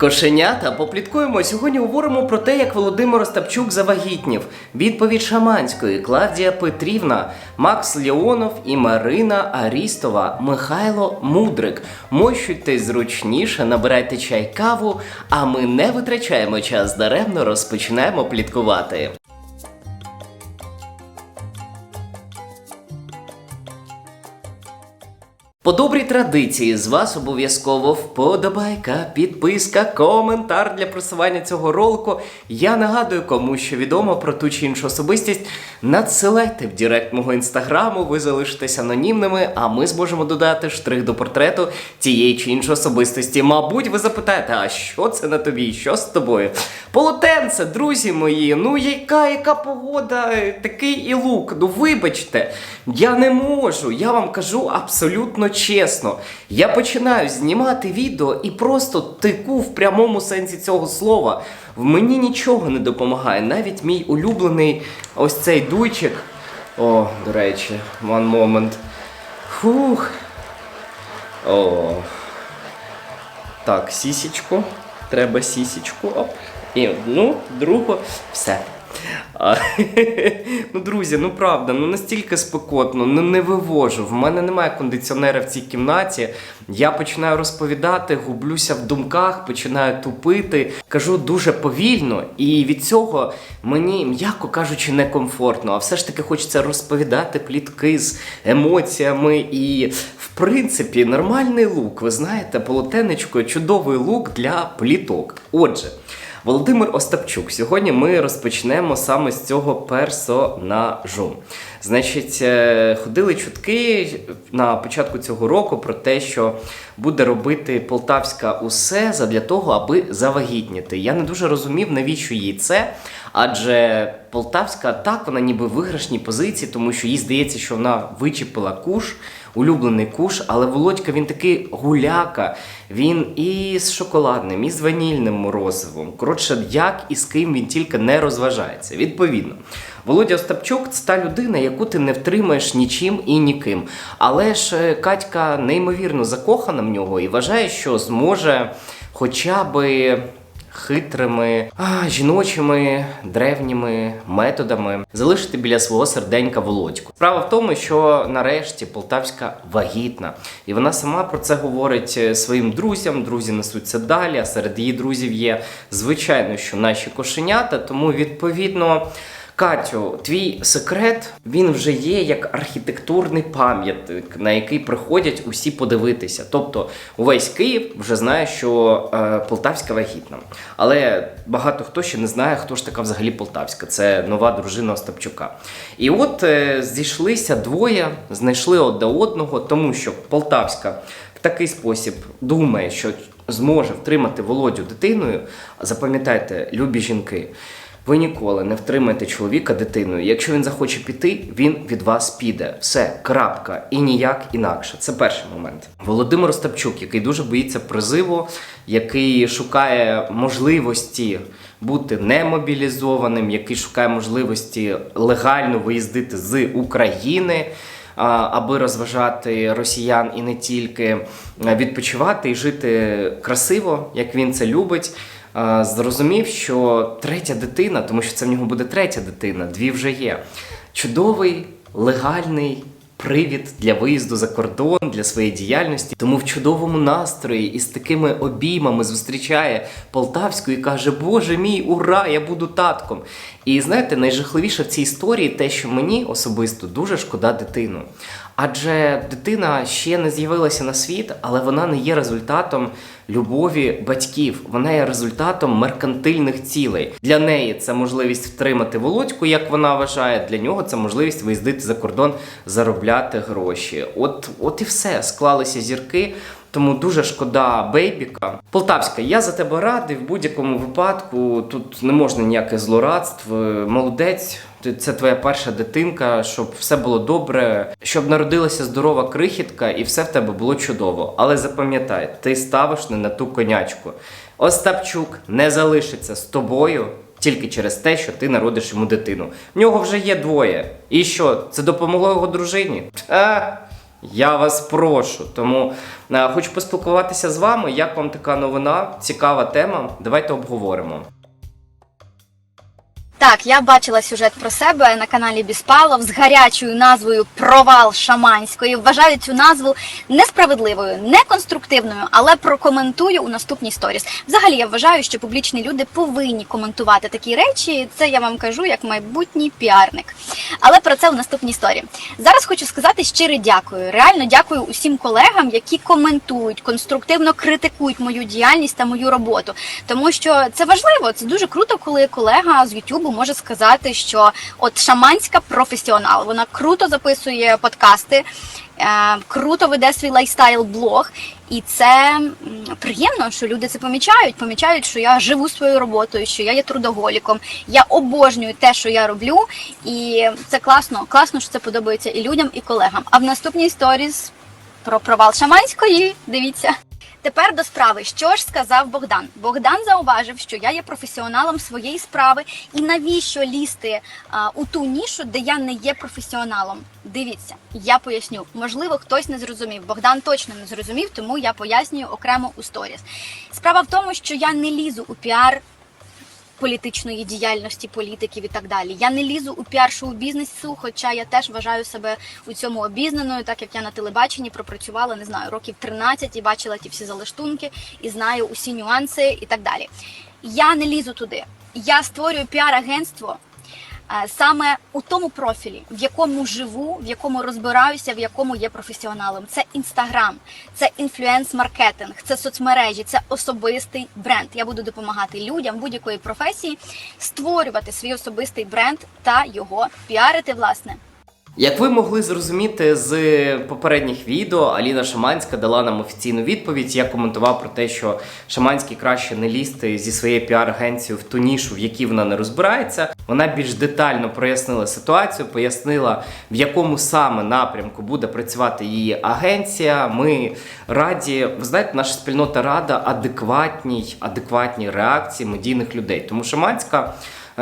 Кошенята, попліткуємо. Сьогодні говоримо про те, як Володимир Остапчук завагітнів. Відповідь Шаманської, Клавдія Петрівна, Макс Леонов і Марина Арістова, Михайло Мудрик. Мощуйтесь зручніше, набирайте чай каву, а ми не витрачаємо час даремно, розпочинаємо пліткувати. По добрій традиції з вас обов'язково вподобайка, підписка, коментар для просування цього ролику. Я нагадую, кому що відомо про ту чи іншу особистість. Надсилайте в директ мого інстаграму, ви залишитесь анонімними, а ми зможемо додати штрих до портрету тієї чи іншої особистості. Мабуть, ви запитаєте, а що це на тобі? Що з тобою? Полотенце, друзі мої, ну яка, яка погода, такий і лук. Ну вибачте, я не можу. Я вам кажу абсолютно чесно. Я починаю знімати відео і просто тику в прямому сенсі цього слова. Мені нічого не допомагає. Навіть мій улюблений ось цей дуйчик. О, до речі, one moment. Фух. О. Так, сісічку. Треба сісічку. Оп. І одну, другу. Все. Ну, друзі, ну правда, ну настільки спекотно, ну не вивожу. В мене немає кондиціонера в цій кімнаті. Я починаю розповідати, гублюся в думках, починаю тупити. Кажу дуже повільно, і від цього мені, м'яко кажучи, некомфортно. А все ж таки хочеться розповідати плітки з емоціями. І, в принципі, нормальний лук. Ви знаєте, полотенечко чудовий лук для пліток. Отже. Володимир Остапчук. Сьогодні ми розпочнемо саме з цього персонажу. Значить, е, ходили чутки на початку цього року про те, що буде робити Полтавська усе задля того, аби завагітніти. Я не дуже розумів, навіщо їй це. Адже Полтавська так, вона ніби в виграшній позиції, тому що їй здається, що вона вичепила куш, улюблений куш, але Володька він такий гуляка. Він і з шоколадним, і з ванільним морозивом. Коротше, як і з ким він тільки не розважається. Відповідно, Володя Остапчук це та людина, яку ти не втримаєш нічим і ніким. Але ж е, Катька неймовірно закохана в нього і вважає, що зможе хоча би хитрими, а, жіночими древніми методами залишити біля свого серденька Володьку. Справа в тому, що нарешті Полтавська вагітна, і вона сама про це говорить е, своїм друзям. Друзі несуться далі. А серед її друзів є звичайно, що наші кошенята, тому відповідно. Катю, твій секрет він вже є як архітектурний пам'ятник, на який приходять усі подивитися. Тобто увесь Київ вже знає, що е, Полтавська вагітна. Але багато хто ще не знає, хто ж така взагалі Полтавська. Це нова дружина Остапчука. І от е, зійшлися двоє, знайшли одне одного, тому що Полтавська в такий спосіб думає, що зможе втримати Володю дитиною. Запам'ятайте, любі жінки. Ви ніколи не втримаєте чоловіка дитиною. Якщо він захоче піти, він від вас піде. Все, крапка, і ніяк інакше. Це перший момент. Володимир Остапчук, який дуже боїться призиву, який шукає можливості бути немобілізованим, який шукає можливості легально виїздити з України. Аби розважати росіян і не тільки відпочивати і жити красиво, як він це любить. А, Зрозумів, що третя дитина, тому що це в нього буде третя дитина, дві вже є. Чудовий, легальний привід для виїзду за кордон, для своєї діяльності. Тому в чудовому настрої і з такими обіймами зустрічає Полтавську і каже: Боже мій, ура! Я буду татком. І знаєте, найжахливіше в цій історії те, що мені особисто дуже шкода дитину. Адже дитина ще не з'явилася на світ, але вона не є результатом любові батьків. Вона є результатом меркантильних цілей. Для неї це можливість втримати володьку, як вона вважає. Для нього це можливість виїздити за кордон, заробляти гроші. От, от і все склалися зірки. Тому дуже шкода бейбіка. Полтавська, я за тебе радий в будь-якому випадку. Тут не можна ніяких злорадств. Молодець, це твоя перша дитинка, щоб все було добре, щоб народилася здорова крихітка і все в тебе було чудово. Але запам'ятай, ти ставиш не на ту конячку. Остапчук не залишиться з тобою. Тільки через те, що ти народиш йому дитину. В нього вже є двоє. І що, це допомогло його дружині? А, Я вас прошу. Тому е, хочу поспілкуватися з вами. Як вам така новина? Цікава тема. Давайте обговоримо. Так, я бачила сюжет про себе на каналі Біспалов з гарячою назвою Провал шаманської. Вважаю цю назву несправедливою, неконструктивною, але прокоментую у наступній сторіс. Взагалі, я вважаю, що публічні люди повинні коментувати такі речі. Це я вам кажу як майбутній піарник. Але про це в наступній історії. Зараз хочу сказати щире дякую. Реально дякую усім колегам, які коментують, конструктивно критикують мою діяльність та мою роботу. Тому що це важливо, це дуже круто, коли колега з Ютубу може сказати, що от шаманська професіонал, вона круто записує подкасти. е, Круто веде свій лайфстайл-блог, і це приємно, що люди це помічають. Помічають, що я живу своєю роботою, що я є трудоголіком. Я обожнюю те, що я роблю, і це класно. Класно, що це подобається і людям, і колегам. А в наступній сторіс про провал шаманської. Дивіться. Тепер до справи, що ж сказав Богдан? Богдан зауважив, що я є професіоналом своєї справи, і навіщо лізти а, у ту нішу, де я не є професіоналом. Дивіться, я поясню. Можливо, хтось не зрозумів. Богдан точно не зрозумів, тому я пояснюю окремо у сторіс. Справа в тому, що я не лізу у піар політичної діяльності політиків і так далі. Я не лізу у піар шоу бізнесу, хоча я теж вважаю себе у цьому обізнаною, так як я на телебаченні пропрацювала не знаю років 13 і бачила ті всі залаштунки, і знаю усі нюанси і так далі. Я не лізу туди. Я створюю піар-агентство. Е, Саме у тому профілі, в якому живу, в якому розбираюся, в якому є професіоналом. Це інстаграм, це інфлюенс-маркетинг, це соцмережі, це особистий бренд. Я буду допомагати людям будь-якої професії створювати свій особистий бренд та його піарити, власне. Як ви могли зрозуміти з попередніх відео, Аліна Шаманська дала нам офіційну відповідь. Я коментував про те, що Шаманській краще не лізти зі своєю піар-агенцією в ту нішу, в якій вона не розбирається. Вона більш детально прояснила ситуацію, пояснила, в якому саме напрямку буде працювати її агенція. Ми раді, ви знаєте, наша спільнота рада адекватній, адекватній реакції медійних людей. Тому Шаманська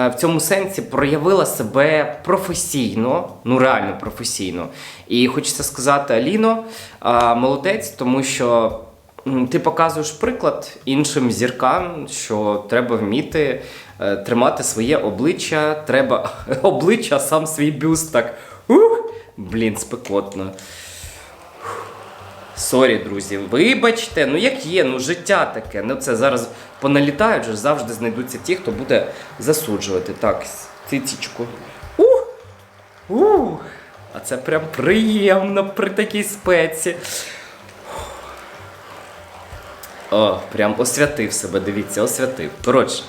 в цьому сенсі проявила себе професійно, ну реально професійно. І хочеться сказати, Аліно, молодець, тому що ти показуєш приклад іншим зіркам, що треба вміти е, тримати своє обличчя, треба обличчя, сам свій бюст так. Ух, блін, спекотно. Сорі, друзі, вибачте, ну як є, ну життя таке. Ну це зараз поналітають, же завжди знайдуться ті, хто буде засуджувати. Так, цицічку. Ух! Ух! А це прям приємно при такій спеці. О, прям освятив себе, дивіться, освятив. Коротше.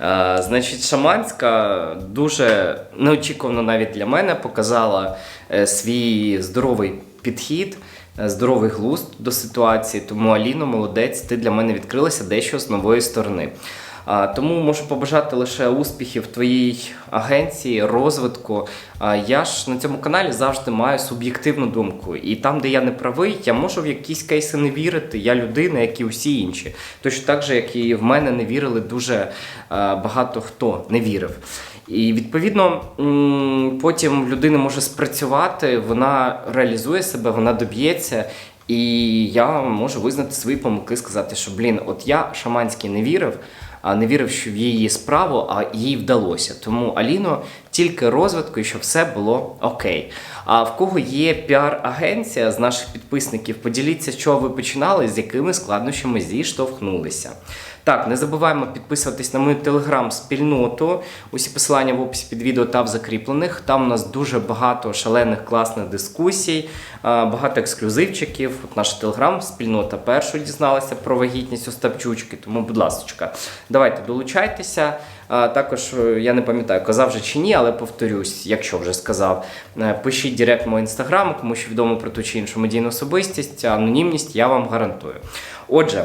Е, значить, Шаманська дуже неочікувано навіть для мене показала е, свій здоровий підхід, здоровий глузд до ситуації. Тому Аліно, молодець, ти для мене відкрилася дещо з нової сторони. Тому можу побажати лише успіхів твоїй агенції, розвитку. Я ж на цьому каналі завжди маю суб'єктивну думку. І там, де я не правий, я можу в якісь кейси не вірити. Я людина, як і усі інші. Точно так же, як і в мене не вірили дуже багато хто не вірив. І відповідно потім в людини може спрацювати, вона реалізує себе, вона доб'ється. І я можу визнати свої помилки, сказати, що блін, от я шаманський не вірив, а не вірив, що в її справу, а їй вдалося. Тому Аліно тільки розвитку і щоб все було окей. А в кого є піар-агенція з наших підписників, поділіться, чого ви починали, з якими складнощами зіштовхнулися. Так, не забуваємо підписуватись на мою телеграм-спільноту. Усі посилання в описі під відео та в закріплених. Там у нас дуже багато шалених класних дискусій, багато ексклюзивчиків. От наша телеграм-спільнота першою дізналася про вагітність Остапчучки. Тому, будь ласка, давайте долучайтеся. Також е, я не пам'ятаю, казав вже чи ні, але повторюсь, якщо вже сказав, е, пишіть директ мого інстаграму, кому що відомо про ту чи іншу медійну особистість, анонімність я вам гарантую. Отже.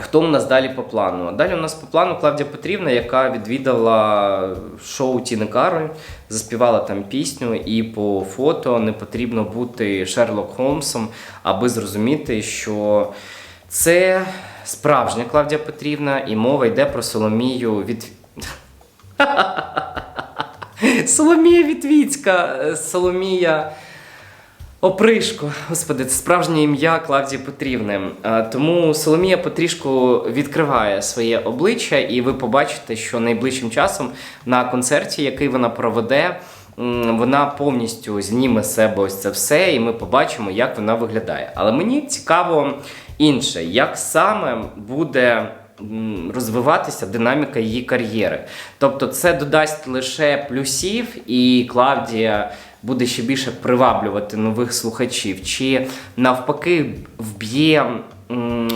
Хто у нас далі по плану? Далі у нас по плану Клавдія Петрівна, яка відвідала шоу Тіни Кароль, заспівала там пісню, і по фото не потрібно бути Шерлок Холмсом, аби зрозуміти, що це справжня Клавдія Петрівна, і мова йде про Соломію від. Соломія Вітвіцька, Соломія. Опришко, господи, це справжнє ім'я Клавдії Петрівни. Тому Соломія потрішку відкриває своє обличчя, і ви побачите, що найближчим часом на концерті, який вона проведе, вона повністю зніме з себе ось це все, і ми побачимо, як вона виглядає. Але мені цікаво інше, як саме буде розвиватися динаміка її кар'єри. Тобто, це додасть лише плюсів, і Клавдія буде ще більше приваблювати нових слухачів, чи навпаки вб'є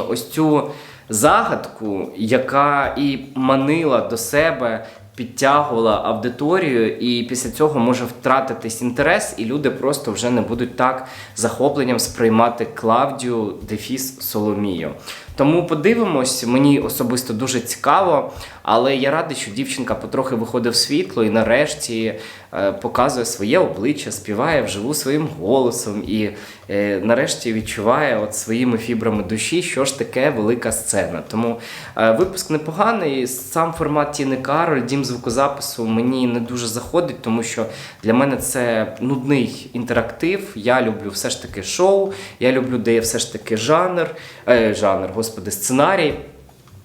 ось цю загадку, яка і манила до себе. Підтягувала аудиторію, і після цього може втратитись інтерес, і люди просто вже не будуть так захопленням сприймати Клавдію Дефіс Соломію. Тому подивимось, мені особисто дуже цікаво, але я радий, що дівчинка потрохи виходить в світло і нарешті е, показує своє обличчя, співає вживу своїм голосом і е, нарешті відчуває от своїми фібрами душі, що ж таке велика сцена. Тому е, випуск непоганий. Сам формат Тіни Кароль, дім звукозапису мені не дуже заходить, тому що для мене це нудний інтерактив. Я люблю все ж таки шоу, я люблю, де є все ж таки жанр, е, жанр, господи, сценарій.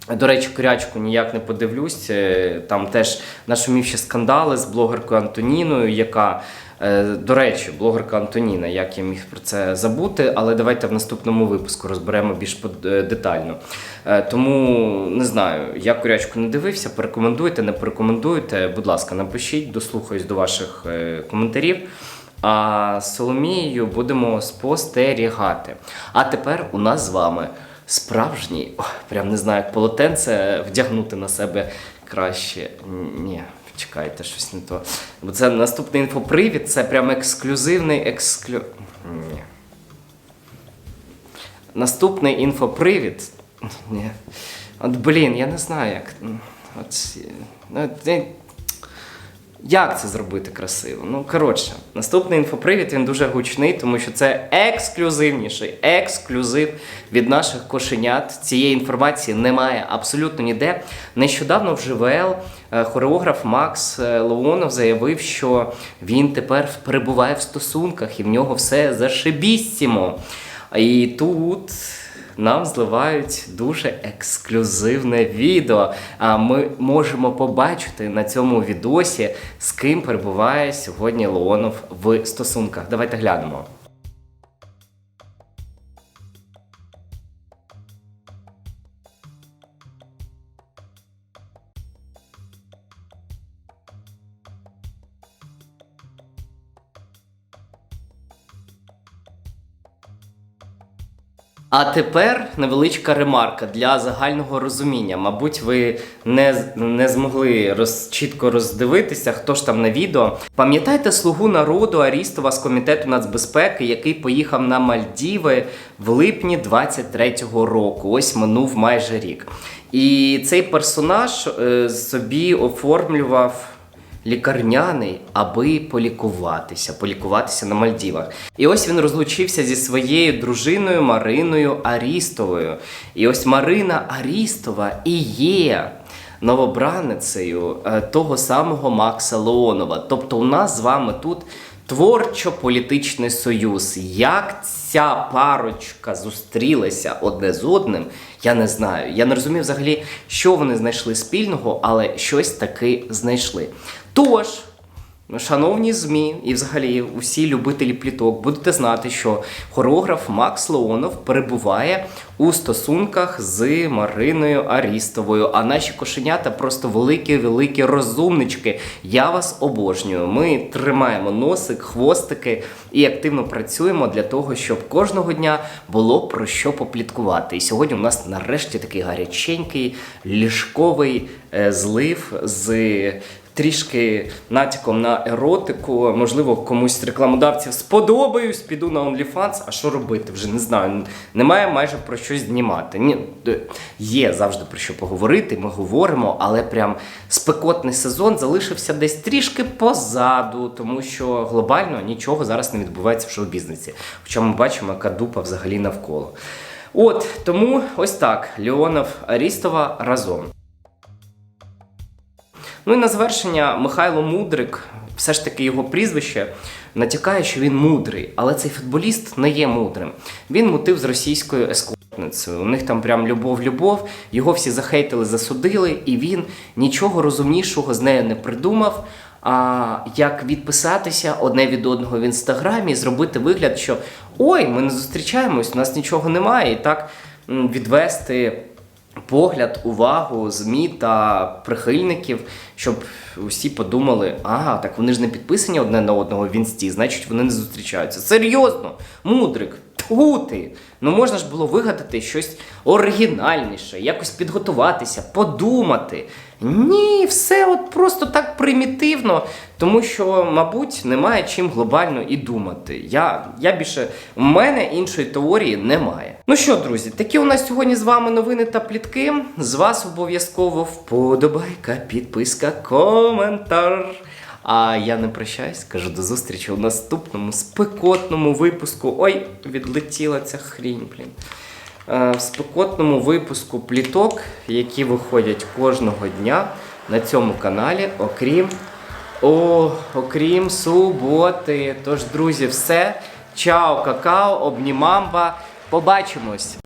До речі, корячку ніяк не подивлюсь. Е, Там теж нашумівші скандали з блогеркою Антоніною, яка, е, до речі, блогерка Антоніна, як я міг про це забути, але давайте в наступному випуску розберемо більш е, детально. Тому не знаю, я корячку не дивився. Порекомендуєте, не порекомендуєте. Будь ласка, напишіть, дослухаюсь до ваших коментарів. А з Соломією будемо спостерігати. А тепер у нас з вами справжній, ох, прям не знаю, як полотенце вдягнути на себе краще. Ні, чекайте, щось не то. Бо це наступний інфопривід, це прям ексклюзивний ексклю. Ні. Наступний інфопривід. Ні. От блін, я не знаю, як. От, ну, як це зробити красиво? Ну, коротше, наступний інфопривід він дуже гучний, тому що це ексклюзивніший ексклюзив від наших кошенят. Цієї інформації немає абсолютно ніде. Нещодавно в ЖВЛ е, хореограф Макс е, Леонов заявив, що він тепер перебуває в стосунках і в нього все зашибіссімо. І тут нам зливають дуже ексклюзивне відео. А ми можемо побачити на цьому відосі, з ким перебуває сьогодні Леонов в стосунках. Давайте глянемо. А тепер невеличка ремарка для загального розуміння. Мабуть, ви не, не змогли роз, чітко роздивитися, хто ж там на відео. Пам'ятаєте слугу народу Арістова з комітету нацбезпеки, який поїхав на Мальдіви в липні 23-го року. Ось минув майже рік. І цей персонаж е, собі оформлював лікарняний, аби полікуватися, полікуватися на Мальдівах. І ось він розлучився зі своєю дружиною Мариною Арістовою. І ось Марина Арістова і є новобраницею е, того самого Макса Леонова. Тобто, у нас з вами тут творчо-політичний союз. Як ця парочка зустрілася одне з одним, я не знаю. Я не розумію взагалі, що вони знайшли спільного, але щось таки знайшли. Тож. Шановні ЗМІ і взагалі усі любителі пліток, будете знати, що хореограф Макс Леонов перебуває у стосунках з Мариною Арістовою. А наші кошенята просто великі-великі розумнички. Я вас обожнюю. Ми тримаємо носик, хвостики і активно працюємо для того, щоб кожного дня було про що попліткувати. І сьогодні у нас нарешті такий гаряченький ліжковий е, злив з трішки натяком на еротику. Можливо, комусь з рекламодавців сподобаюсь, піду на OnlyFans, а що робити? Вже не знаю. Немає майже про що знімати. Ні, є завжди про що поговорити. Ми говоримо, але прям спекотний сезон залишився десь трішки позаду, тому що глобально нічого зараз не відбувається в шоу-бізнесі. Хоча ми бачимо, яка дупа взагалі навколо. От тому ось так: Леонов Арістова разом. Ну і на завершення Михайло Мудрик, все ж таки його прізвище натякає, що він мудрий, але цей футболіст не є мудрим. Він мутив з російською ескортницею. У них там прям любов-любов. Його всі захейтили, засудили, і він нічого розумнішого з нею не придумав. А як відписатися одне від одного в інстаграмі зробити вигляд, що ой, ми не зустрічаємось, у нас нічого немає, і так відвести погляд, увагу ЗМІ та прихильників, щоб усі подумали, ага, так вони ж не підписані одне на одного в інсті, значить вони не зустрічаються. Серйозно, мудрик, тьфу! Ну можна ж було вигадати щось оригінальніше, якось підготуватися, подумати. Ні, все от просто так примітивно, тому що, мабуть, немає чим глобально і думати. Я, я більше у мене іншої теорії немає. Ну що, друзі, такі у нас сьогодні з вами новини та плітки. З вас обов'язково вподобайка, підписка, коментар. А я не прощаюсь, кажу до зустрічі у наступному спекотному випуску. Ой, відлетіла ця хрінь, блін. Е, В спекотному випуску пліток, які виходять кожного дня на цьому каналі, окрім о, окрім суботи. Тож, друзі, все. Чао, какао, обнімамба. Побачимось!